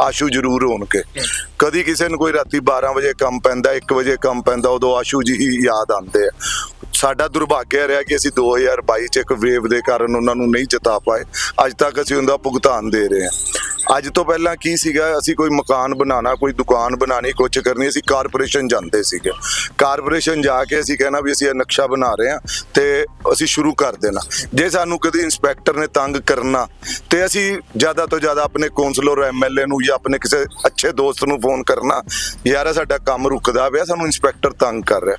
ਆਸ਼ੂ ਜ਼ਰੂਰ ਹੋਣਗੇ। ਕਦੀ ਕਿਸੇ ਨੂੰ ਕੋਈ ਰਾਤੀ 12 ਵਜੇ ਕੰਮ ਪੈਂਦਾ 1 ਵਜੇ ਕੰਮ ਪੈਂਦਾ, ਉਦੋਂ ਆਸ਼ੂ ਜੀ ਹੀ ਯਾਦ ਆਉਂਦੇ ਆ। ਸਾਡਾ ਦੁਰਭਾਗਿਆ ਰਿਹਾ ਕਿ ਅਸੀਂ 2022 ਚ ਇੱਕ ਵੇਵ ਦੇ ਕਾਰਨ ਉਹਨਾਂ ਨੂੰ ਨਹੀਂ ਜਿਤਾ ਪਾਏ। ਅੱਜ ਤੱਕ ਅਸੀਂ ਉਹਦਾ ਭੁਗਤਾਨ ਦੇ ਰਹੇ ਹਾਂ। ਅੱਜ ਤੋਂ ਪਹਿਲਾਂ ਕੀ ਸੀਗਾ? ਅਸੀਂ ਕੋਈ ਮਕਾਨ ਬਣਾਉਣਾ, ਕੋਈ ਦੁਕਾਨ ਬਣਾਣੀ ਕੁਝ ਕਰਨੀ, ਅਸੀਂ ਕਾਰਪੋਰੇਸ਼ਨ ਜਾਂਦੇ ਸੀਗੇ। ਕਾਰਪੋਰੇਸ਼ਨ ਜਾ ਕੇ ਅਸੀਂ ਕਹਿਣਾ ਵੀ ਅਸੀਂ ਇਹ ਨਕਸ਼ਾ ਬਣਾ ਰਹੇ ਹਾਂ ਤੇ ਅਸੀਂ ਸ਼ੁਰੂ ਕਰ ਦੇਣਾ। ਜੇ ਸਾਨੂੰ ਕਦੀ ਇੰਸਪੈਕਟਰ ਨੇ ਤੰਗ ਕਰਨਾ, ਤੇ ਅਸੀਂ ਜ਼ਿਆਦਾ ਤੋਂ ਜ਼ਿਆਦਾ ਆਪਣੇ ਕੌਂਸਲਰ ਐਮਐਲਏ ਨੂੰ ਜਾਂ ਆਪਣੇ ਕਿਸੇ ਅੱਛੇ ਦੋਸਤ ਨੂੰ ਫੋਨ ਕਰਨਾ, ਯਾਰ ਸਾਡਾ ਕੰਮ ਰੁਕਦਾ ਪਿਆ, ਸਾਨੂੰ ਇੰਸਪੈਕਟਰ ਤੰਗ ਕਰ ਰਿਹਾ।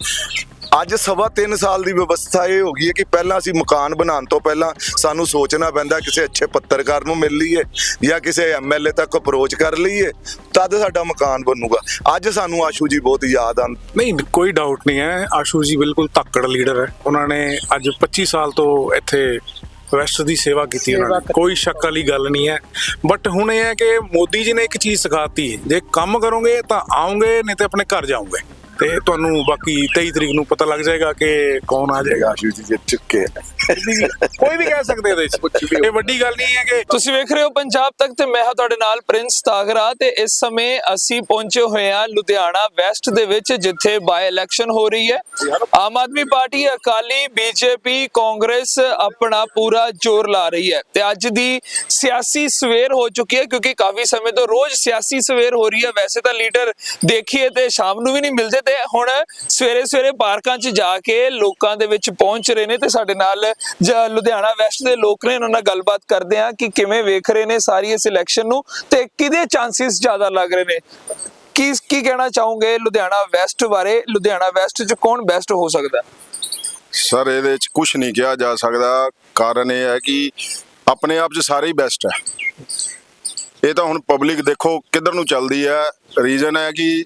ਅੱਜ ਸਵਾ 3 ਸਾਲ ਦੀ ਵਿਵਸਥਾ ਇਹ ਹੋ ਗਈ ਹੈ ਕਿ ਪਹਿਲਾਂ ਅਸੀਂ ਮਕਾਨ ਬਣਾਉਣ ਤੋਂ ਪਹਿਲਾਂ ਸਾਨੂੰ ਸੋਚਣਾ ਪੈਂਦਾ ਕਿਸੇ ਅੱਛੇ ਪੱਤਰਕਾਰ ਨੂੰ ਮਿਲ ਲਈਏ ਜਾਂ ਕਿਸੇ ਐਮਐਲਏ ਤੱਕ ਅਪਰੋਚ ਕਰ ਲਈਏ ਤਦ ਸਾਡਾ ਮਕਾਨ ਬਣੂਗਾ। ਅੱਜ ਸਾਨੂੰ ਆਸ਼ੂ ਜੀ ਬਹੁਤ ਯਾਦ ਆਂ ਨਹੀਂ ਕੋਈ ਡਾਊਟ ਨਹੀਂ ਹੈ। ਆਸ਼ੂ ਜੀ ਬਿਲਕੁਲ ਧੱਕੜ ਲੀਡਰ ਹੈ। ਉਹਨਾਂ ਨੇ ਅੱਜ 25 ਸਾਲ ਤੋਂ ਇੱਥੇ ਵੈਸਟ ਦੀ ਸੇਵਾ ਕੀਤੀ ਉਹਨਾਂ ਨੇ। ਕੋਈ ਸ਼ੱਕ ਵਾਲੀ ਗੱਲ ਨਹੀਂ ਹੈ। ਬਟ ਹੁਣ ਇਹ ਹੈ ਕਿ ਮੋਦੀ ਜੀ ਨੇ ਇੱਕ ਚੀਜ਼ ਸਿਖਾਤੀ ਜੇ ਕੰਮ ਕਰੋਗੇ ਤਾਂ ਆਉਂਗੇ ਨਹੀਂ ਤੇ ਆਪਣੇ ਘਰ ਜਾਓਗੇ। ਤੇ ਤੁਹਾਨੂੰ ਬਾਕੀ 23 ਤਰੀਕ ਨੂੰ ਪਤਾ ਲੱਗ ਜਾਏਗਾ ਕਿ ਕੌਣ ਆ ਜਾਏਗਾ। ਆਸ਼ੂ ਜੀ ਜਿੱਤ ਚੁੱਕੇ। ਆ ਕੋਈ ਵੀ ਕਹਿ ਸਕਦੇ ਇਹਦੇ ਵਿੱਚ ਇਹ ਵੱਡੀ ਗੱਲ ਨਹੀਂ ਹੈ ਕਿ ਤੁਸੀਂ ਵੇਖ ਰਹੇ ਹੋ ਪੰਜਾਬ ਤੱਕ ਤੇ ਮੈਂ ਹਾਂ ਤੁਹਾਡੇ ਨਾਲ ਪ੍ਰਿੰਸ ਤਾਗਰਾ ਤੇ ਇਸ ਸਮੇਂ ਅਸੀਂ ਪਹੁੰਚੇ ਹੋਏ ਹਾਂ ਲੁਧਿਆਣਾ ਵੈਸਟ ਦੇ ਵਿੱਚ ਜਿੱਥੇ ਬਾਈ ਇਲੈਕਸ਼ਨ ਹੋ ਰਹੀ ਹੈ। ਆਮ ਆਦਮੀ ਪਾਰਟੀ ਅਕਾਲੀ ਬੀਜੇਪੀ ਕਾਂਗਰਸ ਆਪਣਾ ਪੂਰਾ ਜ਼ੋਰ ਲਾ ਰਹੀ ਹੈ। ਤੇ ਅੱਜ ਦੀ ਸਿਆਸੀ ਸਵੇਰ ਹੋ ਚੁੱਕੀ ਹੈ ਕਿਉਂਕਿ ਕਾਫੀ ਸਮੇਂ ਤੋਂ ਰੋਜ਼ ਸਿਆਸੀ ਸਵੇਰ ਹੋ ਰਹੀ ਹੈ। ਵੈਸੇ ਤਾਂ ਲੀਡਰ ਦੇਖੀਏ ਤੇ ਸ਼ਾਮ ਨੂੰ ਵੀ ਨਹੀਂ ਮਿਲਦੇ ਤੇ ਹੁਣ ਸਵੇਰੇ ਸਵੇਰੇ ਪਾਰਕਾਂ 'ਚ ਜਾ ਕੇ ਲੋਕਾਂ ਦੇ ਵਿੱਚ ਪਹੁੰਚ ਰਹੇ ਨੇ ਤੇ ਸਾਡੇ ਨਾਲ ਲੁਧਿਆਣਾ ਵੈਸਟ ਦੇ ਲੋਕ ਨੇ, ਉਹਨਾਂ ਨਾਲ ਗੱਲਬਾਤ ਕਰਦੇ ਆ ਕਿ ਕਿਵੇਂ ਵੇਖ ਰਹੇ ਨੇ ਸਾਰੀ ਇਸ ਇਲੈਕਸ਼ਨ ਨੂੰ ਤੇ ਕਿਹਦੇ ਚਾਂਸਸ ਜ਼ਿਆਦਾ ਲੱਗ ਰਹੇ ਨੇ। ਕੀ ਕੀ ਕਹਿਣਾ ਚਾਹੋਗੇ ਲੁਧਿਆਣਾ ਵੈਸਟ ਬਾਰੇ? ਲੁਧਿਆਣਾ ਵੈਸਟ 'ਚ ਕੌਣ ਬੈਸਟ ਹੋ ਸਕਦਾ? ਸਰ, ਇਹਦੇ ਵਿੱਚ ਕੁਝ ਨਹੀਂ ਕਿਹਾ ਜਾ ਸਕਦਾ। ਕਾਰਨ ਇਹ ਹੈ ਕਿ ਆਪਣੇ ਆਪ 'ਚ ਸਾਰੇ ਹੀ ਬੈਸਟ ਹੈ। ਇਹ ਤਾਂ ਹੁਣ ਪਬਲਿਕ ਦੇਖੋ ਕਿੱਧਰ ਨੂੰ ਚੱਲਦੀ ਹੈ। ਰੀਜ਼ਨ ਹੈ ਕਿ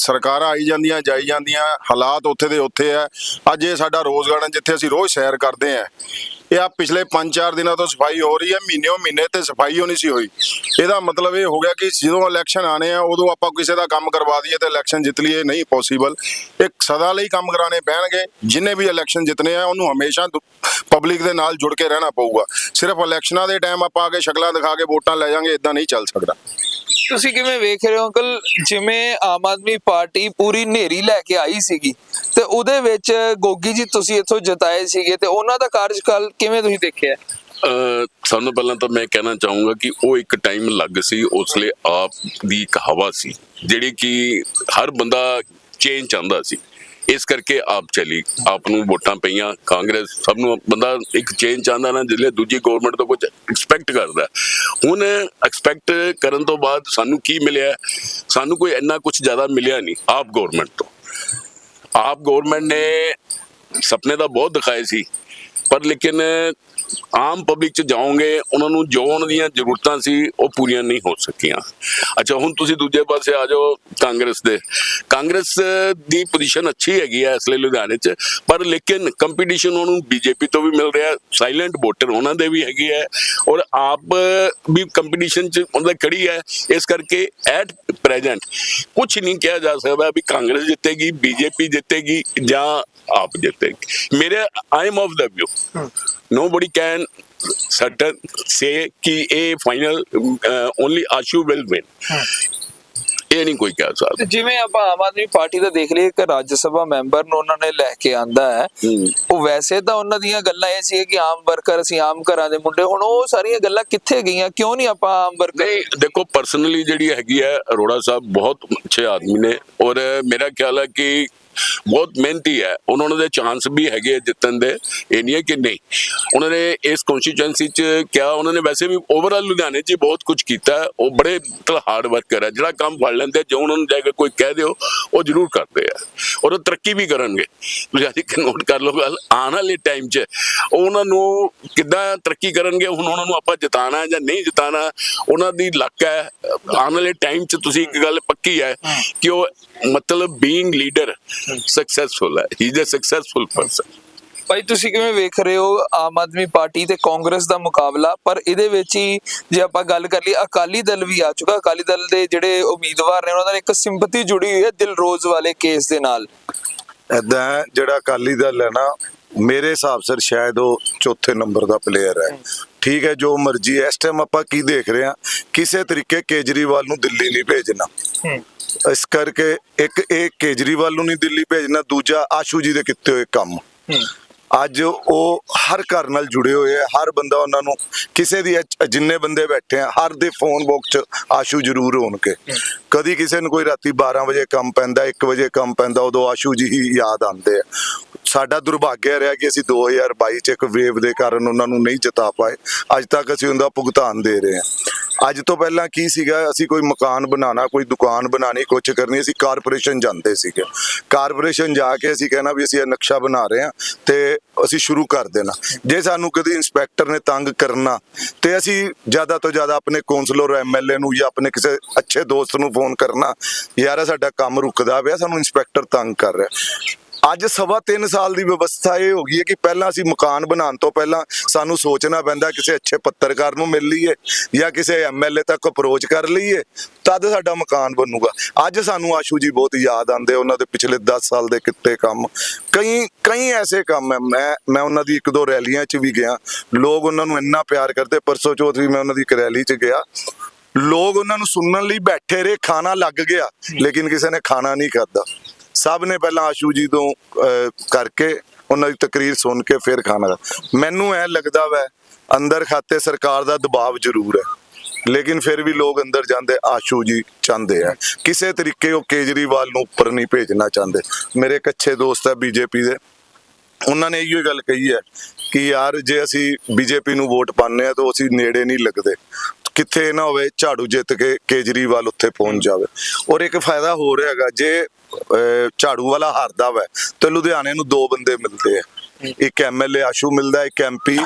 ਸਰਕਾਰਾਂ ਆਈ ਜਾਂਦੀਆਂ, ਜਾਈ ਜਾਂਦੀਆਂ, ਹਾਲਾਤ ਉੱਥੇ ਦੇ ਉੱਥੇ ਹੈ ਅੱਜ ਇਹ ਸਾਡਾ ਰੋਜ਼ ਗਾਰਡਨ ਜਿੱਥੇ ਅਸੀਂ ਰੋਜ਼ ਸੈਰ ਕਰਦੇ ਆ। ਇਹ ਆ ਪਿਛਲੇ 5-4 ਦਿਨਾਂ ਤੋਂ ਸਫ਼ਾਈ ਹੋ ਰਹੀ ਹੈ ਮਹੀਨੇੋਂ ਮਹੀਨੇ ਤੇ ਸਫ਼ਾਈ ਹੋਣੀ ਸੀ ਹੋਈ। ਇਹਦਾ ਮਤਲਬ ਇਹ ਹੋ ਗਿਆ ਕਿ ਜਦੋਂ ਇਲੈਕਸ਼ਨ ਆਣੇ ਆ, ਉਦੋਂ ਆਪਾਂ ਕਿਸੇ ਦਾ ਕੰਮ ਕਰਵਾ ਦਈਏ ਤੇ ਇਲੈਕਸ਼ਨ ਜਿੱਤ ਲਈਏ, ਨਹੀਂ ਪੋਸੀਬਲ ਇੱਕ ਸਦਾ ਲਈ ਕੰਮ ਕਰਾਣੇ ਪੈਣਗੇ, ਜਿਨੇ ਵੀ ਇਲੈਕਸ਼ਨ ਜਿੱਤਨੇ ਆ, ਉਹਨੂੰ ਹਮੇਸ਼ਾ ਪਬਲਿਕ ਦੇ ਨਾਲ ਜੁੜ ਕੇ ਰਹਿਣਾ ਪਊਗਾ। ਸਿਰਫ ਇਲੈਕਸ਼ਨਾਂ ਦੇ ਟਾਈਮ ਆਪਾਂ ਆ ਕੇ ਸ਼ਕਲਾਂ ਦਿਖਾ ਕੇ ਵੋਟਾਂ ਲੈ ਜਾਾਂਗੇ ਇਦਾਂ ਨਹੀਂ ਚੱਲ ਸਕਦਾ। ਤੁਸੀਂ ਕਿਵੇਂ ਵੇਖ ਰਹੇ ਹੋ ਅੰਕਲ? ਜਿਵੇਂ ਆਮ ਆਦਮੀ ਪਾਰਟੀ ਪੂਰੀ ਨੇਰੀ ਲੈ ਕੇ ਆਈ ਸੀਗੀ ਤੇ ਉਹਦੇ ਵਿੱਚ ਗੋਗੀ ਜੀ ਤੁਸੀਂ ਇੱਥੋਂ ਜਿਤਾਏ ਸੀਗੇ ਤੇ ਉਹਨਾਂ ਦਾ ਕਾਰਜਕਾਲ ਕਿਵੇਂ ਤੁਸੀਂ ਦੇਖਿਆ? ਸਭ ਤੋਂ ਪਹਿਲਾਂ ਤਾਂ ਮੈਂ ਕਹਿਣਾ ਚਾਹੂੰਗਾ ਕਿ ਉਹ ਇੱਕ ਟਾਈਮ ਲੱਗ ਸੀ ਉਸ ਲਈ ਆਪ ਦੀ ਇੱਕ ਹਵਾ ਸੀ ਜਿਹੜੀ ਕਿ ਹਰ ਬੰਦਾ ਚੇਂਜ ਚਾਹੁੰਦਾ ਸੀ। ਇਸ ਕਰਕੇ ਆਪ ਚਲੀ। ਆਪ ਨੂੰ ਵੋਟਾਂ ਪਈਆਂ। ਕਾਂਗਰਸ ਸਭ ਨੂੰ ਬੰਦਾ ਇੱਕ ਚੇਂਜ ਚਾਹੁੰਦਾ ਨਾ ਜਿਹੜੇ ਦੂਜੀ ਗਵਰਨਮੈਂਟ ਤੋਂ ਕੁਝ ਐਕਸਪੈਕਟ ਕਰਦਾ। ਹੁਣ ਐਕਸਪੈਕਟ ਕਰਨ ਤੋਂ ਬਾਅਦ ਸਾਨੂੰ ਕੀ ਮਿਲਿਆ? ਸਾਨੂੰ ਕੋਈ ਇੰਨਾ ਕੁਝ ਜ਼ਿਆਦਾ ਮਿਲਿਆ ਨਹੀਂ, ਆਪ ਗਵਰਨਮੈਂਟ ਤੋਂ। ਆਪ ਗਵਰਨਮੈਂਟ ਨੇ ਸੁਪਨੇ ਤਾਂ ਬਹੁਤ ਦਿਖਾਏ ਸੀ, ਪਰ ਲੇਕਿਨ ਆਮ ਪਬਲਿਕ ਚ ਜਾਓਗੇ, ਉਹਨਾਂ ਨੂੰ ਜੋ ਉਹਨਾਂ ਦੀਆਂ ਜ਼ਰੂਰਤਾਂ ਸੀ, ਉਹ ਪੂਰੀਆਂ ਨਹੀਂ ਹੋ ਸਕੀਆਂ। ਅੱਛਾ, ਹੁਣ ਤੁਸੀਂ ਦੂਜੇ ਪਾਸੇ ਆ ਜਾਓ, ਕਾਂਗਰਸ ਦੇ। ਕਾਂਗਰਸ ਦੀ ਪੋਜੀਸ਼ਨ ਅੱਛੀ ਹੈਗੀ ਹੈ ਇਸ ਲਈ ਲੁਧਿਆਣੇ ਚ, ਪਰ ਲੇਕਿਨ ਕੰਪੀਟੀਸ਼ਨ ਉਹਨੂੰ ਬੀਜੇਪੀ ਤੋਂ ਵੀ ਮਿਲ ਰਿਹਾ ਸਾਇਲੈਂਟ ਵੋਟਰ ਉਹਨਾਂ ਦੇ ਵੀ ਹੈਗੇ ਹੈ, ਔਰ ਆਪ ਵੀ ਕੰਪੀਟੀਸ਼ਨ ਚ ਉਹਨਾਂ ਦੀ ਖੜੀ ਹੈ। ਇਸ ਕਰਕੇ ਐਟ ਪ੍ਰੈਜ਼ੈਂਟ ਕੁਝ ਨਹੀਂ ਕਿਹਾ ਜਾ ਸਕਦਾ ਵੀ ਕਾਂਗਰਸ ਜਿੱਤੇਗੀ ਬੀਜੇਪੀ ਜਿੱਤੇਗੀ ਜਾਂ ਆਪ ਜਿੱਤੇਗੀ ਮੇਰੇ I am of the view nobody can certain say ਕਿ ਇਹ final only Ashu will win ਇਹ ਨਹੀਂ ਕੋਈ ਕਹਿ ਸਕਦਾ। ਜਿਵੇਂ ਆਪਾਂ ਆਮ ਆਦਮੀ ਪਾਰਟੀ ਦਾ ਦੇਖ ਲਈਏ ਇੱਕ ਰਾਜ ਸਭਾ ਮੈਂਬਰ ਨੂੰ ਉਹਨਾਂ ਨੇ ਲੈ ਕੇ ਆਂਦਾ ਹੈ ਹੂੰ। ਉਹ ਵੈਸੇ ਤਾਂ ਉਹਨਾਂ ਦੀਆਂ ਗੱਲਾਂ ਇਹ ਸੀ ਕਿ ਆਮ ਵਰਕਰ ਅਸੀਂ ਆਮ ਘਰਾਂ ਦੇ ਮੁੰਡੇ ਹੁਣ ਉਹ ਸਾਰੀਆਂ ਗੱਲਾਂ ਕਿੱਥੇ ਗਈਆਂ? ਕਿਉਂ ਨਹੀਂ ਆਪਾਂ ਆਮ ਵਰਕਰ? ਨਹੀਂ ਦੇਖੋ ਪਰਸਨਲੀ ਜਿਹੜੀ ਹੈਗੀ ਹੈ ਅਰੋੜਾ ਸਾਹਿਬ ਬਹੁਤ ਅੱਛੇ ਆਦਮੀ ਨੇ ਔਰ ਮੇਰਾ ਖਿਆਲ ਹੈ ਕਿ ਬਹੁਤ ਮਿਹਨਤੀ ਹੈ। ਉਹਨਾਂ ਦੇ ਚਾਂਸ ਵੀ ਹੈਗੇ ਜਿੱਤਣ ਦੇ। ਇਹ ਨਹੀਂ ਹੈ ਕਿ ਨਹੀਂ। ਉਹਨਾਂ ਨੇ ਇਸ ਕਨਸਟੀਚੁਐਂਸੀ ਚ ਕਿਹਾ ਉਹਨਾਂ ਨੇ ਵੈਸੇ ਵੀ ਓਵਰਆਲ ਲੁਧਿਆਣੇ 'ਚ ਬਹੁਤ ਕੁਝ ਕੀਤਾ। ਉਹ ਬੜੇ ਹਾਰਡ ਵਰਕਰ ਹੈ ਜਿਹੜਾ ਕੰਮ ਫੜ ਲੈਂਦੇ ਜੋ ਉਹਨਾਂ ਨੂੰ ਜਾ ਕੇ ਕੋਈ ਕਹਿ ਦਿਓ ਉਹ ਜ਼ਰੂਰ ਕਰਦੇ ਆ। ਔਰ ਉਹ ਤਰੱਕੀ ਵੀ ਕਰਨਗੇ। ਤੁਸੀਂ ਅੱਜ ਇੱਕ ਨੋਟ ਕਰ ਲਓ ਗੱਲ। ਆਉਣ ਵਾਲੇ ਟਾਈਮ 'ਚ ਉਹ ਉਹਨਾਂ ਨੂੰ ਕਿੱਦਾਂ ਤਰੱਕੀ ਕਰਨਗੇ ਹੁਣ ਉਹਨਾਂ ਨੂੰ ਆਪਾਂ ਜਿਤਾਣਾ ਜਾਂ ਨਹੀਂ ਜਿਤਾਣਾ ਉਹਨਾਂ ਦੀ ਲੱਕ ਹੈ। ਆਉਣ ਵਾਲੇ ਟਾਈਮ 'ਚ ਤੁਸੀਂ ਇੱਕ ਗੱਲ ਪੱਕੀ ਹੈ ਕਿ ਉਹ ਮਤਲਬ ਬੀਇੰਗ ਲੀਡਰ ਸਕਸੈਸਫੁਲ ਹੈ. He is a successful person ਭਾਈ ਤੁਸੀਂ ਕਿਵੇਂ ਵੇਖ ਰਹੇ ਹੋ ਆਮ ਆਦਮੀ ਪਾਰਟੀ ਤੇ ਕਾਂਗਰਸ ਦਾ ਮੁਕਾਬਲਾ? ਪਰ ਇਹਦੇ ਵਿੱਚ ਹੀ ਜੇ ਆਪਾਂ ਗੱਲ ਕਰ ਲਈ ਅਕਾਲੀ ਦਲ ਵੀ ਆ ਚੁੱਕਾ। ਅਕਾਲੀ ਦਲ ਦੇ ਜਿਹੜੇ ਉਮੀਦਵਾਰ ਨੇ ਉਹਨਾਂ ਨਾਲ ਇੱਕ ਸਿੰਪਥੀ ਜੁੜੀ ਹੋਈ ਹੈ ਦਿਲਰੋਜ਼ ਵਾਲੇ ਕੇਸ ਦੇ ਨਾਲ। ਹੈ, ਜਿਹੜਾ ਅਕਾਲੀ ਦਲ ਹੈ ਨਾ ਮੇਰੇ ਹਿਸਾਬ ਸਿਰ ਸ਼ਾਇਦ ਉਹ ਚੌਥੇ ਨੰਬਰ ਦਾ ਪਲੇਅਰ ਹੈ। ਠੀਕ ਹੈ ਜੋ ਮਰਜ਼ੀ ਹੈ। ਇਸ ਟਾਈਮ ਆਪਾਂ ਕੀ ਦੇਖ ਰਹੇ ਹਾਂ ਕਿਸੇ ਤਰੀਕੇ ਕੇਜਰੀਵਾਲ ਨੂੰ ਦਿੱਲੀ ਨਹੀਂ ਭੇਜਣਾ। ਇਸ ਕਰਕੇ ਇੱਕ ਇਹ ਕੇਜਰੀਵਾਲ ਨੂੰ ਨਹੀਂ ਦਿੱਲੀ ਭੇਜਣਾ ਦੂਜਾ ਆਸ਼ੂ ਜੀ ਦੇ ਕੀਤੇ ਹੋਏ ਕੰਮ। ਅੱਜ ਉਹ ਹਰ ਘਰ ਨਾਲ ਜੁੜੇ ਹੋਏ ਆ ਹਰ ਬੰਦਾ ਉਹਨਾਂ ਨੂੰ ਕਿਸੇ ਦੀ ਜਿੰਨੇ ਬੰਦੇ ਬੈਠੇ ਆ ਹਰ ਦੇ ਫੋਨ ਬਾਕਸ 'ਚ ਆਸ਼ੂ ਜ਼ਰੂਰ ਹੋਣਗੇ। ਕਦੀ ਕਿਸੇ ਨੂੰ ਕੋਈ ਰਾਤੀ 12 ਵਜੇ ਕੰਮ ਪੈਂਦਾ 1 ਵਜੇ ਕੰਮ ਪੈਂਦਾ ਉਦੋਂ ਆਸ਼ੂ ਜੀ ਹੀ ਯਾਦ ਆਉਂਦੇ ਆ। ਸਾਡਾ ਦੁਰਭਾਗਿਆ ਰਿਹਾ ਕਿ ਅਸੀਂ 2022 ਚ ਇੱਕ ਵੇਵ ਦੇ ਕਾਰਨ ਉਹਨਾਂ ਨੂੰ ਨਹੀਂ ਜਿਤਾ ਪਾਏ। ਅੱਜ ਤੱਕ ਅਸੀਂ ਉਹਦਾ ਭੁਗਤਾਨ ਦੇ ਰਹੇ ਹਾਂ। ਅੱਜ ਤੋਂ ਪਹਿਲਾਂ ਕੀ ਸੀਗਾ? ਅਸੀਂ ਕੋਈ ਮਕਾਨ ਬਣਾਉਣਾ, ਕੋਈ ਦੁਕਾਨ ਬਣਾਣੀ ਕੁਝ ਕਰਨੀ, ਅਸੀਂ ਕਾਰਪੋਰੇਸ਼ਨ ਜਾਂਦੇ ਸੀਗੇ। ਕਾਰਪੋਰੇਸ਼ਨ ਜਾ ਕੇ ਅਸੀਂ ਕਹਿਣਾ ਵੀ ਅਸੀਂ ਇਹ ਨਕਸ਼ਾ ਬਣਾ ਰਹੇ ਹਾਂ ਤੇ ਅਸੀਂ ਸ਼ੁਰੂ ਕਰ ਦੇਣਾ। ਜੇ ਸਾਨੂੰ ਕਦੀ ਇੰਸਪੈਕਟਰ ਨੇ ਤੰਗ ਕਰਨਾ, ਤੇ ਅਸੀਂ ਜ਼ਿਆਦਾ ਤੋਂ ਜ਼ਿਆਦਾ ਆਪਣੇ ਕੌਂਸਲਰ ਐਮਐਲਏ ਨੂੰ ਜਾਂ ਆਪਣੇ ਕਿਸੇ ਅੱਛੇ ਦੋਸਤ ਨੂੰ ਫੋਨ ਕਰਨਾ, ਯਾਰ ਸਾਡਾ ਕੰਮ ਰੁਕਦਾ ਪਿਆ, ਸਾਨੂੰ ਇੰਸਪੈਕਟਰ ਤੰਗ ਕਰ ਰਿਹਾ। ਅੱਜ ਸਵਾ 3 ਸਾਲ ਦੀ ਵਿਵਸਥਾ ਇਹ ਹੋ ਗਈ ਹੈ ਕਿ ਪਹਿਲਾਂ ਅਸੀਂ ਮਕਾਨ ਬਣਾਉਣ ਤੋਂ ਪਹਿਲਾਂ ਸਾਨੂੰ ਸੋਚਣਾ ਪੈਂਦਾ ਕਿਸੇ ਅੱਛੇ ਪੱਤਰਕਾਰ ਨੂੰ ਮਿਲ ਲਈਏ ਜਾਂ ਕਿਸੇ ਐਮਐਲਏ ਤੱਕ ਅਪਰੋਚ ਕਰ ਲਈਏ, ਤਦ ਸਾਡਾ ਮਕਾਨ ਬਣੂਗਾ। ਅੱਜ ਸਾਨੂੰ ਆਸ਼ੂ ਜੀ ਬਹੁਤ ਯਾਦ ਆਉਂਦੇ ਉਹਨਾਂ ਦੇ ਪਿਛਲੇ 10 ਸਾਲ ਦੇ ਕਿੱਤੇ ਕੰਮ। ਕਈ ਕਈ ਐਸੇ ਕੰਮ ਹੈ, ਮੈਂ ਮੈਂ ਉਹਨਾਂ ਦੀ ਇੱਕ ਦੋ ਰੈਲੀਆਂ 'ਚ ਵੀ ਗਿਆ। ਲੋਕ ਉਹਨਾਂ ਨੂੰ ਇੰਨਾ ਪਿਆਰ ਕਰਦੇ, ਪਰਸੋਂ ਚੌਥ ਵੀ ਮੈਂ ਉਹਨਾਂ ਦੀ ਇੱਕ ਰੈਲੀ 'ਚ ਗਿਆ। ਲੋਕ ਉਹਨਾਂ ਨੂੰ ਸੁਣਨ ਲਈ ਬੈਠੇ ਰਹੇ, ਖਾਣਾ ਲੱਗ ਗਿਆ, ਲੇਕਿਨ ਕਿਸੇ ਨੇ ਖਾਣਾ ਨਹੀਂ ਖਾਦਾ ਸਭ ਨੇ ਪਹਿਲਾਂ ਆਸ਼ੂ ਜੀ ਤੋਂ ਕਰਕੇ ਉਹਨਾਂ ਦੀ ਤਕਰੀਰ ਸੁਣ ਕੇ ਫਿਰ ਖਾਣਾ ਮੈਨੂੰ ਐ ਲੱਗਦਾ ਵੈ, ਅੰਦਰ ਖਾਤੇ ਸਰਕਾਰ ਦਾ ਦਬਾਅ ਜ਼ਰੂਰ ਹੈ। ਲੇਕਿਨ ਫਿਰ ਵੀ ਲੋਕ ਅੰਦਰ ਜਾਂਦੇ, ਆਸ਼ੂ ਜੀ ਚਾਹੁੰਦੇ ਆ। ਕਿਸੇ ਤਰੀਕੇ ਉਹ ਕੇਜਰੀਵਾਲ ਨੂੰ ਉੱਪਰ ਨਹੀਂ ਭੇਜਣਾ ਚਾਹੁੰਦੇ। ਮੇਰੇ ਇੱਕ ਅੱਛੇ ਦੋਸਤ ਹੈ ਬੀਜੇਪੀ ਦੇ। ਉਹਨਾਂ ਨੇ ਇਹੋ ਗੱਲ ਕਹੀ ਹੈ ਕਿ ਯਾਰ ਜੇ ਅਸੀਂ ਬੀਜੇਪੀ ਨੂੰ ਵੋਟ ਪਾਉਂਦੇ ਆ ਤਾਂ ਅਸੀਂ ਨੇੜੇ ਨਹੀਂ ਲੱਗਦੇ। ਕਿੱਥੇ ਇਹ ਨਾ ਹੋਵੇ ਝਾੜੂ ਜਿੱਤ ਕੇ ਕੇਜਰੀਵਾਲ ਉੱਥੇ ਪਹੁੰਚ ਜਾਵੇ। ਔਰ ਇੱਕ ਫਾਇਦਾ ਹੋਰ ਹੈਗਾ ਜੇ ਝਾੜੂ ਵਾਲਾ ਹਾਰਦਾ ਵਾ ਤੇ ਲੁਧਿਆਣੇ ਨੂੰ ਦੋ ਬੰਦੇ ਮਿਲਦੇ ਆ। ਇੱਕ ਐਮਐਲਏ ਆਸ਼ੂ ਮਿਲਦਾ ਇੱਕ ਐਮਪੀ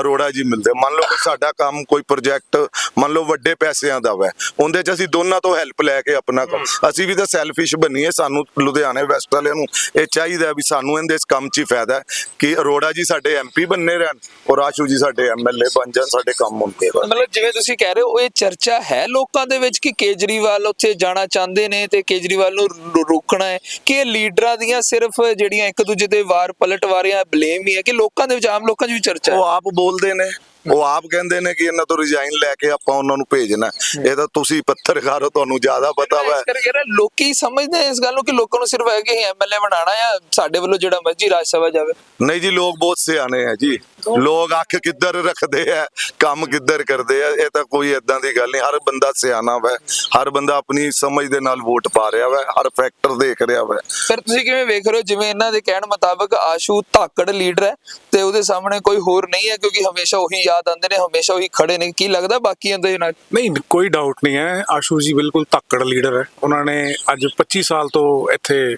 ਅਰੋੜਾ ਜੀ ਮਿਲਦੇ ਮੰਨ ਲਓ ਕਿ ਸਾਡਾ ਕੰਮ ਕੋਈ ਪ੍ਰੋਜੈਕਟ ਮੰਨ ਲਓ ਵੱਡੇ ਪੈਸਿਆਂ ਦਾ ਵਾ। ਉਹਦੇ ਚ ਅਸੀਂ ਦੋਨਾਂ ਤੋਂ ਹੈਲਪ ਲੈ ਕੇ ਆਪਣਾ ਕੰਮ ਅਸੀਂ ਵੀ ਤਾਂ ਸੈਲਫਿਸ਼ ਬਣੀਏ ਸਾਨੂੰ ਲੁਧਿਆਣੇ ਵੈਸਟ ਵਾਲਿਆਂ ਨੂੰ ਇਹ ਚਾਹੀਦਾ ਵੀ ਸਾਨੂੰ ਇਹਦੇ ਇਸ ਕੰਮ 'ਚ ਹੀ ਫਾਇਦਾ ਕਿ ਅਰੋੜਾ ਜੀ ਸਾਡੇ ਐਮਪੀ ਬੰਨੇ ਰਹਿਣ ਔਰ ਆਸ਼ੂ ਜੀ ਸਾਡੇ ਐਮਐਲਏ ਬਣ ਜਾਣ ਸਾਡੇ ਕੰਮ ਹੁੰਦੇ ਰਹਿਣ ਮਤਲਬ ਜਿਵੇਂ ਤੁਸੀਂ ਕਹਿ ਰਹੇ ਹੋ ਇਹ ਚਰਚਾ ਹੈ ਲੋਕਾਂ ਦੇ ਵਿੱਚ ਕਿ ਕੇਜਰੀਵਾਲ ਉੱਥੇ ਜਾਣਾ ਚਾਹੁੰਦੇ ਨੇ ਤੇ ਕੇਜਰੀਵਾਲ ਨੂੰ ਰੋਕਣਾ ਹੈ? ਕਿ ਇਹ ਲੀਡਰਾਂ ਦੀਆਂ ਸਿਰਫ ਜਿਹੜੀਆਂ ਇੱਕ ਦੂਜੇ ਦੇ ਵਾਰ ਪਲਟਵਾਰੀਆਂ ਬਲੇਮ ਹੀ ਹੈ ਕਿ ਲੋਕਾਂ ਦੇ ਵਿੱਚ ਆਮ ਲੋਕਾਂ 'ਚ ਵੀ ਚਰਚਾ ਹੈ? ਉਹ ਆਪ ਬੋਲਦੇ ਨੇ ਉਹ ਆਪ ਕਹਿੰਦੇ ਨੇ ਕਿ ਇਹਨਾਂ ਤੋਂ ਰਿਜ਼ਾਈਨ ਲੈ ਕੇ ਆਪਾਂ ਉਹਨਾਂ ਨੂੰ ਭੇਜਣਾ। ਇਹ ਤਾਂ ਤੁਸੀਂ ਪੱਤਰਕਾਰ ਹੋ ਤੁਹਾਨੂੰ ਜ਼ਿਆਦਾ ਪਤਾ ਵਾ। ਲੋਕੀ ਸਮਝਦੇ ਇਸ ਗੱਲ ਨੂੰ ਕਿ ਲੋਕਾਂ ਨੂੰ ਸਿਰਫ ਹੈ ਕਿ ਐਮਐਲਏ ਬਣਾਣਾ ਆ ਸਾਡੇ ਵੱਲੋਂ ਜਿਹੜਾ ਮਰਜ਼ੀ ਰਾਜ ਸਭਾ ਜਾਵੇ। ਨਹੀਂ ਜੀ ਲੋਕ ਬਹੁਤ ਸਿਆਣੇ ਆ ਜੀ। ਲੋਕ ਅੱਖ ਕਿੱਧਰ ਰੱਖਦੇ ਆ ਕੰਮ ਕਿੱਧਰ ਕਰਦੇ ਆ ਇਹ ਤਾਂ ਕੋਈ ਏਦਾਂ ਦੀ ਗੱਲ ਨਹੀਂ। ਹਰ ਬੰਦਾ ਸਿਆਣਾ ਵਾ ਹਰ ਬੰਦਾ ਆਪਣੀ ਸਮਝ ਦੇ ਨਾਲ ਵੋਟ ਪਾ ਰਿਹਾ ਵਾ ਹਰ ਫੈਕਟਰ ਦੇਖ ਰਿਹਾ ਵਾ। ਸਰ ਤੁਸੀਂ ਕਿਵੇਂ ਵੇਖ ਰਹੇ ਹੋ? ਜਿਵੇਂ ਇਹਨਾਂ ਦੇ ਕਹਿਣ ਮੁਤਾਬਕ ਆਸ਼ੂ ਧਾਕੜ ਲੀਡਰ ਹੈ ਤੇ ਉਹਦੇ ਸਾਹਮਣੇ ਕੋਈ ਹੋਰ ਨਹੀਂ ਹੈ ਕਿਉਂਕਿ ਹਮੇਸ਼ਾ ਉਹੀ ਯਾਦ ਆਉਂਦੇ ਨੇ ਹਮੇਸ਼ਾ ਉਹੀ ਖੜੇ ਨੇ। ਕੀ ਲੱਗਦਾ ਬਾਕੀਆਂ ਦੇ ਨਾਲ? ਨਹੀਂ ਕੋਈ ਡਾਊਟ ਨਹੀਂ ਹੈ। ਆਸ਼ੂ ਜੀ ਬਿਲਕੁਲ ਧੱਕੜ ਲੀਡਰ ਹੈ। ਉਹਨਾਂ ਨੇ ਅੱਜ 25 ਸਾਲ ਤੋਂ ਇੱਥੇ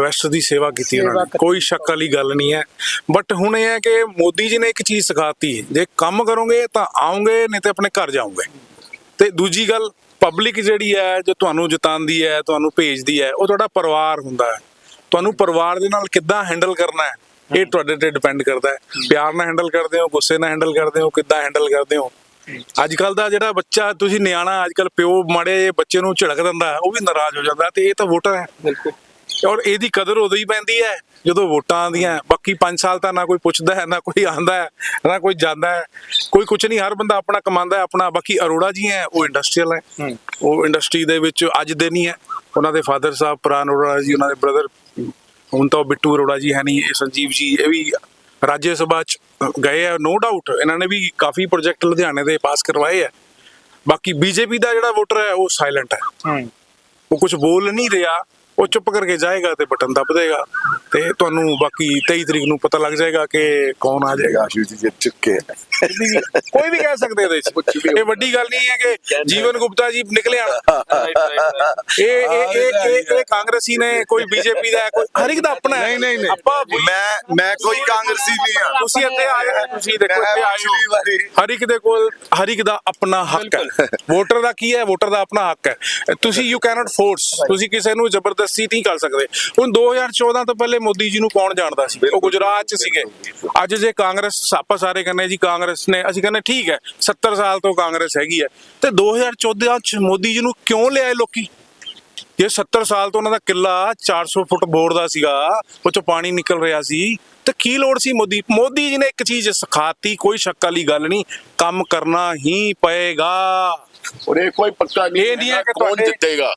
ਵੈਸਟ ਦੀ ਸੇਵਾ ਕੀਤੀ ਉਹਨਾਂ ਨੇ। ਕੋਈ ਸ਼ੱਕ ਵਾਲੀ ਗੱਲ ਨਹੀਂ ਹੈ। ਬਟ ਹੁਣ ਇਹ ਹੈ ਕਿ ਮੋਦੀ ਜੀ ਨੇ ਇੱਕ ਚੀਜ਼ ਸਿਖਾਤੀ ਜੇ ਕੰਮ ਕਰੋਗੇ ਤਾਂ ਆਉਂਗੇ ਨਹੀਂ ਤੇ ਆਪਣੇ ਘਰ ਜਾਓਗੇ। ਤੇ ਦੂਜੀ ਗੱਲ ਪਬਲਿਕ ਜਿਹੜੀ ਹੈ ਜੋ ਤੁਹਾਨੂੰ ਜਿਤਾਉਂਦੀ ਹੈ ਤੁਹਾਨੂੰ ਭੇਜਦੀ ਹੈ ਉਹ ਤੁਹਾਡਾ ਪਰਿਵਾਰ ਹੁੰਦਾ ਹੈ। ਤੁਹਾਨੂੰ ਪਰਿਵਾਰ ਦੇ ਨਾਲ ਕਿੱਦਾਂ ਹੈਂਡਲ ਕਰਨਾ ਹੈ ਇਹ ਤੁਹਾਡੇ ਤੇ ਡਿਪੈਂਡ ਕਰਦਾ ਹੈ। ਪਿਆਰ ਨਾਲ ਹੈਂਡਲ ਕਰਦੇ ਹੋ ਗੁੱਸੇ ਨਾਲ ਹੈਂਡਲ ਕਰਦੇ ਹੋ ਕਿੱਦਾਂ ਹੈਂਡਲ ਕਰਦੇ ਹੋ? ਅੱਜ ਕੱਲ ਦਾ ਜਿਹੜਾ ਬੱਚਾ ਤੁਸੀਂ ਨਿਆਣਾ ਅੱਜ ਕੱਲ ਪਿਓ ਮਾੜੇ ਬੱਚੇ ਨੂੰ ਝਿੜਕ ਦਿੰਦਾ ਉਹ ਵੀ ਨਾਰਾਜ਼ ਹੋ ਜਾਂਦਾ ਤੇ ਇਹ ਤਾਂ ਵੋਟਰ ਹੈ। ਬਿਲਕੁਲ। ਔਰ ਇਹਦੀ ਕਦਰ ਉਦੋਂ ਹੀ ਪੈਂਦੀ ਹੈ ਜਦੋਂ ਵੋਟਾਂ ਆਉਂਦੀਆਂ ਬਾਕੀ 5 ਸਾਲ ਤਾਂ ਨਾ ਕੋਈ ਪੁੱਛਦਾ ਹੈ ਨਾ ਕੋਈ ਆਂਦਾ ਹੈ ਨਾ ਕੋਈ ਜਾਂਦਾ ਹੈ। ਕੋਈ ਕੁਝ ਨਹੀਂ ਹਰ ਬੰਦਾ ਆਪਣਾ ਕਮਾਉਂਦਾ ਹੈ ਆਪਣਾ ਬਾਕੀ ਅਰੋੜਾ ਜੀ ਹੈ ਉਹ ਇੰਡਸਟਰੀਅਲ ਹੈ। ਉਹ ਇੰਡਸਟਰੀ ਦੇ ਵਿੱਚ ਅੱਜ ਦੇ ਨਹੀਂ ਹੈ। ਉਹਨਾਂ ਦੇ ਫਾਦਰ ਸਾਹਿਬ ਪ੍ਰਾਨ ਅਰੋੜਾ ਜੀ ਉਹਨਾਂ ਦੇ ਬ੍ਰਦਰ ਹੁਣ ਤਾਂ ਬਿੱਟੂ ਅਰੋੜਾ ਜੀ ਹੈ ਨਹੀਂ ਇਹ ਸੰਜੀਵ ਜੀ ਇਹ ਵੀ ਰਾਜ ਸਭਾ ਚ ਗਏ ਆ ਨੋ ਡਾਊਟ ਇਹਨਾਂ ਨੇ ਵੀ ਕਾਫੀ ਪ੍ਰੋਜੈਕਟ ਲੁਧਿਆਣੇ ਦੇ ਪਾਸ ਕਰਵਾਏ ਆ ਬਾਕੀ ਬੀਜੇਪੀ ਦਾ ਜਿਹੜਾ ਵੋਟਰ ਹੈ ਉਹ ਸਾਇਲੈਂਟ ਹੈ। ਉਹ ਕੁਝ ਬੋਲ ਨਹੀਂ ਰਿਹਾ। ਉਹ ਚੁੱਪ ਕਰਕੇ ਜਾਏਗਾ ਤੇ ਬਟਨ ਦੱਬ ਦੇਗਾ ਤੇ ਤੁਹਾਨੂੰ ਬਾਕੀ 23 ਤਰੀਕ ਨੂੰ ਪਤਾ ਲੱਗ ਜਾਏਗਾ ਕਿ ਕੌਣ ਆ ਜਾਏਗਾ। ਆਸ਼ੂ ਜੀ ਚੁੱਕੇ। ਕੋਈ ਵੀ ਕਹਿ ਸਕਦੇ ਇਹਦੇ ਚ ਇਹ ਵੱਡੀ ਗੱਲ ਨਹੀਂ ਹੈ ਕਿ ਜੀਵਨ ਗੁਪਤਾ ਜੀ ਨਿਕਲੇ ਆਣ ਇਹ ਇਹ ਇਹ ਇਹ- ਕਾਂਗਰਸੀ ਨੇ ਕੋਈ ਬੀਜੇਪੀ ਦਾ ਹੈ, ਕੋਈ ਹਰ ਇੱਕ ਦਾ ਆਪਣਾ ਹੈ। ਨਹੀਂ ਨਹੀਂ ਨਹੀਂ। ਆਪਾਂ ਮੈਂ ਮੈਂ ਕੋਈ ਕਾਂਗਰਸੀ ਨਹੀਂ ਆ ਤੁਸੀਂ ਇੱਥੇ ਆਏ ਹੋ ਤੁਸੀਂ ਦੇਖੋ ਇੱਥੇ ਆਏ ਹਰ ਇੱਕ ਦੇ ਕੋਲ ਹਰ ਇੱਕ ਦਾ ਆਪਣਾ ਹੱਕ ਹੈ। ਵੋਟਰ ਦਾ ਕੀ ਹੈ? ਵੋਟਰ ਦਾ ਆਪਣਾ ਹੱਕ ਹੈ। ਤੁਸੀਂ ਯੂ ਕੈਨੋਟ ਫੋਰਸ ਤੁਸੀਂ ਕਿਸੇ ਨੂੰ ਜ਼ਬਰਦਸਤੀ ਨਹੀਂ ਕਰ ਸਕਦੇ। ਹੁਣ 2014 ਤੋਂ ਪਹਿਲੇ ਮੋਦੀ ਜੀ ਨੂੰ ਕੌਣ ਜਾਣਦਾ ਸੀ? ਉਹ ਗੁਜਰਾਤ 'ਚ ਸੀਗੇ। ਅੱਜ ਜੇ ਕਾਂਗਰਸ ਆਪਾਂ ਸਾਰੇ ਕਹਿੰਦੇ ਜੀ ਕਾਂਗਰਸ ਨੇ ਅਸੀਂ ਕਹਿੰਦੇ ਠੀਕ ਹੈ 70 ਸਾਲ ਤੋਂ ਕਾਂਗਰਸ ਹੈਗੀ ਹੈ। ਤੇ 2014 'ਚ ਮੋਦੀ ਜੀ ਨੂੰ ਕਿਉਂ ਲਿਆਏ ਲੋਕੀ? ਇਹ 70 ਸਾਲ ਤੋਂ ਉਹਨਾਂ ਦਾ ਕਿੱਲਾ 400 ਫੁੱਟ ਬੋਰ ਦਾ ਸੀਗਾ ਉਹ ਚੋਂ ਪਾਣੀ ਨਿਕਲ ਰਿਹਾ ਸੀ। ਤੇ ਕੀ ਲੋੜ ਸੀ ਮੋਦੀ? ਮੋਦੀ ਜੀ ਨੇ ਇੱਕ ਚੀਜ਼ ਸਿਖਾਤੀ ਕੋਈ ਸ਼ੱਕ ਵਾਲੀ ਗੱਲ ਨਹੀਂ ਕੰਮ ਕਰਨਾ ਹੀ ਪਏਗਾ। ਔਰ ਇਹ ਕੋਈ ਪੱਕਾ ਨਹੀਂ ਇਹ ਨਹੀਂ ਹੈ ਕਿ ਕੌਣ ਜਿੱਤੇਗਾ?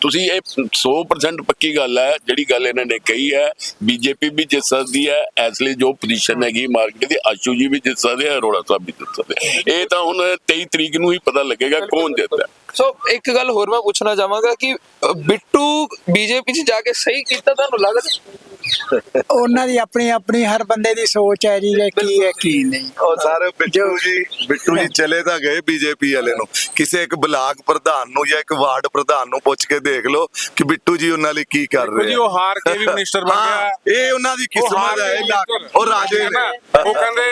ਤੁਸੀਂ ਇਹ 100% ਪੱਕੀ ਗੱਲ ਹੈ ਜਿਹੜੀ ਗੱਲ ਇਹਨਾਂ ਨੇ ਕਹੀ ਹੈ ਬੀਜੇਪੀ ਵੀ ਜਿੱਤ ਸਕਦੀ ਹੈ ਇਸ ਲਈ ਜੋ ਪੋਜੀਸ਼ਨ ਹੈਗੀ ਮਾਰਕੀਟ ਦੀ ਆਸ਼ੂ ਜੀ ਵੀ ਜਿੱਤ ਸਕਦੇ ਆ ਅਰੋੜਾ ਸਾਹਿਬ ਵੀ ਜਿੱਤ ਸਕਦੇ ਇਹ ਤਾਂ ਹੁਣ 23 ਤਰੀਕ ਨੂੰ ਹੀ ਪਤਾ ਲੱਗੇਗਾ ਕੌਣ ਜਿੱਤਦਾ ਸੋ ਇੱਕ ਗੱਲ ਹੋਰ ਮੈਂ ਪੁੱਛਣਾ ਚਾਹਾਂਗਾ ਕਿ ਬਿੱਟੂ ਬੀਜੇਪੀ 'ਚ ਜਾ ਕੇ ਸਹੀ ਕੀਤਾ ਤੁਹਾਨੂੰ ਲੱਗਦਾ? ਉਹਨਾਂ ਦੀ ਆਪਣੀ ਆਪਣੀ ਹਰ ਬੰਦੇ ਦੀ ਸੋਚ ਹੈ ਜੀ ਕਿ ਕੀ ਹੈ ਕੀ ਨਹੀਂ। ਉਹ ਸਾਰੇ ਬਿੱਟੂ ਜੀ ਬਿੱਟੂ ਜੀ ਚਲੇ ਤਾਂ ਗਏ ਬੀਜੇਪੀ ਵਾਲੇ ਨੂੰ। ਕਿਸੇ ਇੱਕ ਬਲਾਕ ਪ੍ਰਧਾਨ ਨੂੰ ਜਾਂ ਇੱਕ ਵਾਰਡ ਪ੍ਰਧਾਨ ਨੂੰ ਪੁੱਛ ਕੇ ਦੇਖ ਲਓ ਕਿ ਬਿੱਟੂ ਜੀ ਉਹਨਾਂ ਲਈ ਕੀ ਕਰ ਰਹੇ ਜੀ ਉਹ ਹਾਰ ਕੇ ਵੀ ਮਿਨਿਸਟਰ ਬਣ ਗਿਆ। ਇਹ ਉਹਨਾਂ ਦੀ ਕਿਸਮਤ ਹੈ ਉਹ ਰਾਜੇ ਨੇ। ਨਾ। ਉਹ ਕਹਿੰਦੇ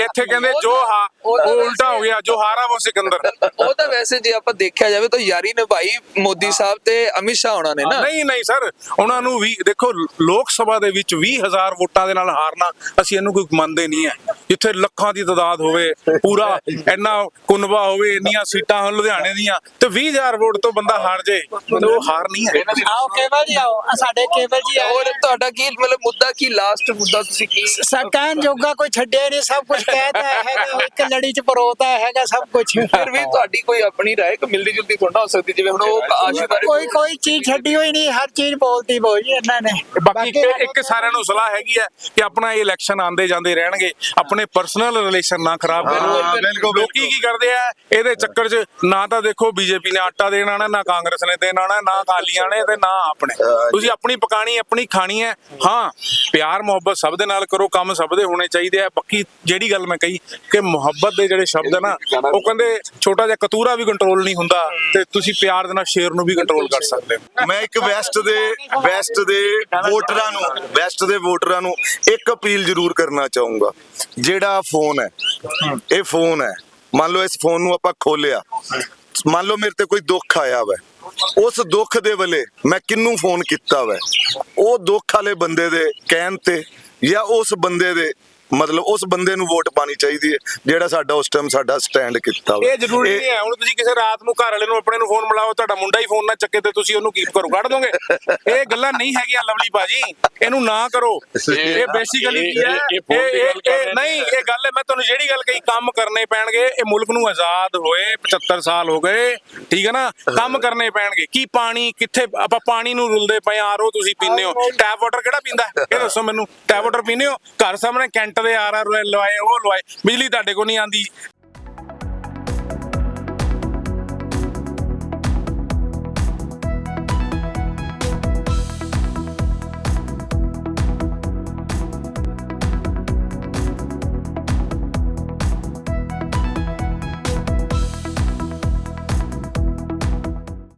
ਇੱਥੇ ਕਹਿੰਦੇ ਜੋ ਹਾ ਉਹ ਉਲਟਾ ਹੋ ਗਿਆ ਜੋ ਹਾਰਾ ਉਹ ਸਿਕੰਦਰ। ਉਹ ਤਾਂ ਵੈਸੇ ਜੇ ਆਪਾਂ ਦੇਖਿਆ ਜਾਵੇ ਤਾਂ ਯਾਰੀ ਨਿਭਾਈ ਮੋਦੀ ਸਾਹਿਬ ਤੇ ਅਮਿਤ ਸ਼ਾਹ ਹੋਣਾ ਨੇ ਨਾ। ਨਹੀਂ ਨਹੀਂ ਸਰ ਉਹਨਾਂ ਨੂੰ ਵੀ ਦੇਖੋ ਲੋਕ ਸਭਾ ਦੇ ਵਿੱਚ 20000 ਵੋਟਾਂ ਦੇ ਨਾਲ ਹਾਰਨਾ ਅਸੀਂ ਇਹਨੂੰ ਕੋਈ ਮੰਨਦੇ ਨਹੀਂ ਹੈ। ਜਿੱਥੇ ਲੱਖਾਂ ਦੀ ਤਾਦਾਦ ਹੋਵੇ ਪੂਰਾ ਇੰਨਾ ਕੁਨਬਾ ਹੋਵੇ ਇੰਨੀਆਂ ਸੀਟਾਂ ਹੋਣ ਲੁਧਿਆਣੇ ਦੀਆਂ ਤੇ 20000 ਵੋਟ ਤੋਂ ਬੰਦਾ ਹਾਰ ਜੇ ਤੇ ਉਹ ਹਾਰ ਨਹੀਂ ਹੈ। ਆਓ ਕੇਵਲ ਜੀ ਆਓ ਸਾਡੇ ਕੇਵਲ ਜੀ ਹੋਰ ਤੁਹਾਡਾ ਕੀ ਮਤਲਬ ਮੁੱਦਾ ਕੀ ਲਾਸਟ ਮੁੱਦਾ ਤੁਸੀਂ ਕੀ? ਸਕੈਨ ਜੋਗਾ ਕੋਈ ਛੱਡਿਆ ਨਹੀਂ ਸਭ ਕੁਝ ਕਹਿਤਾ ਹੈਗਾ ਇੱਕ ਲੜੀ ਚ ਪਰੋਤਾ ਹੈਗਾ ਸਭ ਕੁਝ ਫਿਰ ਵੀ ਤੁਹਾਡੀ ਕੋਈ ਆਪਣੀ ਰਾਏ ਕਿ ਮਿਲਦੀ ਜੁਲਦੀ ਥੋੜਾ ਹੋ ਸਕਦੀ ਜਿਵੇਂ ਹੁਣ ਉਹ ਆਸ਼ੂ ਬਾਰੇ ਕੋਈ ਕੋਈ ਚੀਜ਼ ਛੱਡੀ ਹੋਈ ਨਹੀਂ ਹਰ ਚੀਜ਼ ਬੋਲਤੀ ਬੋਈ ਇਹਨਾਂ ਨੇ। ਬਾਕੀ ਇੱਕ- ਇੱਕ ਸਾਰਿਆਂ ਨੂੰ ਸਲਾਹ ਹੈਗੀ ਹੈ ਕਿ ਆਪਣਾ ਇਹ ਇਲੈਕਸ਼ਨ ਆਉਂਦੇ ਜਾਂਦੇ ਰਹਿਣਗੇ। ਆਪਣੇ ਪਰਸਨਲ ਰਿਲੇਸ਼ਨ ਨਾ ਖਰਾਬ ਕਰੋ। ਲੋਕੀ ਕੀ ਕਰਦੇ ਆ ਇਹਦੇ ਚੱਕਰ 'ਚ ਨਾ ਤਾਂ ਦੇਖੋ ਬੀਜੇਪੀ ਨੇ ਆਟਾ ਦੇਣ ਆਣਾ ਨਾ ਕਾਂਗਰਸ ਨੇ ਦੇਣ ਆਣਾ ਨਾ ਅਕਾਲੀਆਂ ਨੇ ਤੇ ਨਾ ਆਪਣੇ। ਤੁਸੀਂ ਆਪਣੀ ਪਕਾਣੀ ਆਪਣੀ ਖਾਣੀ ਹੈ। ਹਾਂ ਪਿਆਰ ਮੁਹੱਬਤ ਸਭ ਦੇ ਨਾਲ ਕਰੋ ਕੰਮ ਸਭ ਦੇ ਹੋਣੇ ਚਾਹੀਦੇ ਆ। ਬਾਕੀ ਜਿਹੜੀ ਗੱਲ ਮੈਂ ਕਹੀ ਕਿ ਮੁਹੱਬਤ ਦੇ ਜਿਹੜੇ ਸ਼ਬਦ ਆ ਨਾ, ਉਹ ਕਹਿੰਦੇ ਛੋਟਾ ਜਿਹਾ ਕਤੂਰਾ ਵੀ ਕੰਟਰੋਲ ਨਹੀਂ ਹੁੰਦਾ ਤੇ ਤੁਸੀਂ ਪਿਆਰ ਦੇ ਨਾਲ ਸ਼ੇਰ ਨੂੰ ਵੀ ਕੰਟਰੋਲ ਕਰ ਸਕਦੇ ਹੋ। ਮੈਂ ਇੱਕ ਵੈਸਟ ਦੇ ਵੈਸਟ ਦੇ ਵੋਟਰਾਂ ਨੂੰ, ਵੈਸਟ ਦੇ ਵੋਟਰਾਂ ਨੂੰ ਇੱਕ ਅਪੀਲ ਜ਼ਰੂਰ ਕਰਨਾ ਚਾਹੂੰਗਾ। ਜਿਹੜਾ ਫੋਨ ਹੈ, ਇਹ ਫੋਨ ਹੈ, ਮੰਨ ਲਓ ਇਸ ਫੋਨ ਨੂੰ ਆਪਾਂ ਖੋਲਿਆ ਮੰਨ ਲਓ ਮੇਰੇ ਤੇ ਕੋਈ ਦੁੱਖ ਆਇਆ ਵੈ, ਉਸ ਦੁੱਖ ਦੇ ਵੇਲੇ ਮੈਂ ਕਿੰਨੂੰ ਫੋਨ ਕੀਤਾ ਵੈ? ਉਹ ਦੁੱਖ ਵਾਲੇ ਬੰਦੇ ਦੇ ਕਹਿਣ ਤੇ ਜਾਂ ਉਸ ਬੰਦੇ ਦੇ ਮਤਲਬ ਉਸ ਬੰਦੇ ਨੂੰ ਵੋਟ ਪਾਣੀ ਚਾਹੀਦੀ ਹੈ ਜਿਹੜਾ ਸਾਡਾ ਉਸ ਟਾਈਮ ਸਾਡਾ ਸਟੈਂਡ ਕੀਤਾ ਵਾ ਇਹ ਜ਼ਰੂਰੀ ਨਹੀਂ ਹੈ ਹੁਣ ਤੁਸੀਂ ਕਿਸੇ ਰਾਤ ਨੂੰ ਘਰ ਵਾਲੇ ਨੂੰ ਆਪਣੇ ਨੂੰ ਫੋਨ ਮਿਲਾਓ ਤੁਹਾਡਾ ਮੁੰਡਾ ਹੀ ਫੋਨ ਨਾ ਚੱਕੇ ਤੇ ਤੁਸੀਂ ਉਹਨੂੰ ਕੀਪ ਕਰੋ ਕੱਢ ਦੋਗੇ? ਇਹ ਗੱਲਾਂ ਨਹੀਂ ਹੈਗੀਆਂ ਲਵਲੀ ਬਾਜੀ ਇਹਨੂੰ ਨਾ ਕਰੋ। ਇਹ ਬੇਸਿਕਲੀ ਕੀ ਹੈ ਇਹ- ਇਹ phone ਇਹ ਦੀ ਗੱਲ ਇਹ- ਕਰ ਇਹ ਰਹੇ ਨੇ। ਨਹੀਂ ਇਹ ਗੱਲ ਹੈ ਮੈਂ ਤੁਹਾਨੂੰ ਜਿਹੜੀ ਗੱਲ ਕਹੀ ਕੰਮ ਕਰਨੇ ਪੈਣਗੇ ਇਹ ਮੁਲਕ ਨੂੰ ਆਜ਼ਾਦ ਹੋਏ 75 ਸਾਲ ਹੋ ਗਏ ਠੀਕ ਹੈ ਨਾ? ਕੰਮ ਕਰਨੇ ਪੈਣਗੇ। ਕੀ ਪਾਣੀ ਕਿੱਥੇ ਆਪਾਂ ਪਾਣੀ ਨੂੰ ਰੁਲਦੇ ਪਏ ਆਰੋ ਤੁਸੀਂ ਪੀਂਦੇ ਹੋ। ਟੈਪ ਵਾਟਰ ਕਿਹੜਾ ਪੀਂਦਾ? ਹੈ? ਇਹ ਦੱਸੋ ਮੈਨੂੰ। ਟੈਪ ਵਾਟਰ ਪੀਂਦੇ ਹੋ? ਘਰ ਸਾਹਮਣੇ ਕੈਂਟ ਦੇ ਆਰ ਆਰ ਲਵਾਏ ਉਹ ਲਵਾਏ ਬਿਜਲੀ ਤੁਹਾਡੇ ਕੋਲ ਨਹੀਂ ਆਂਦੀ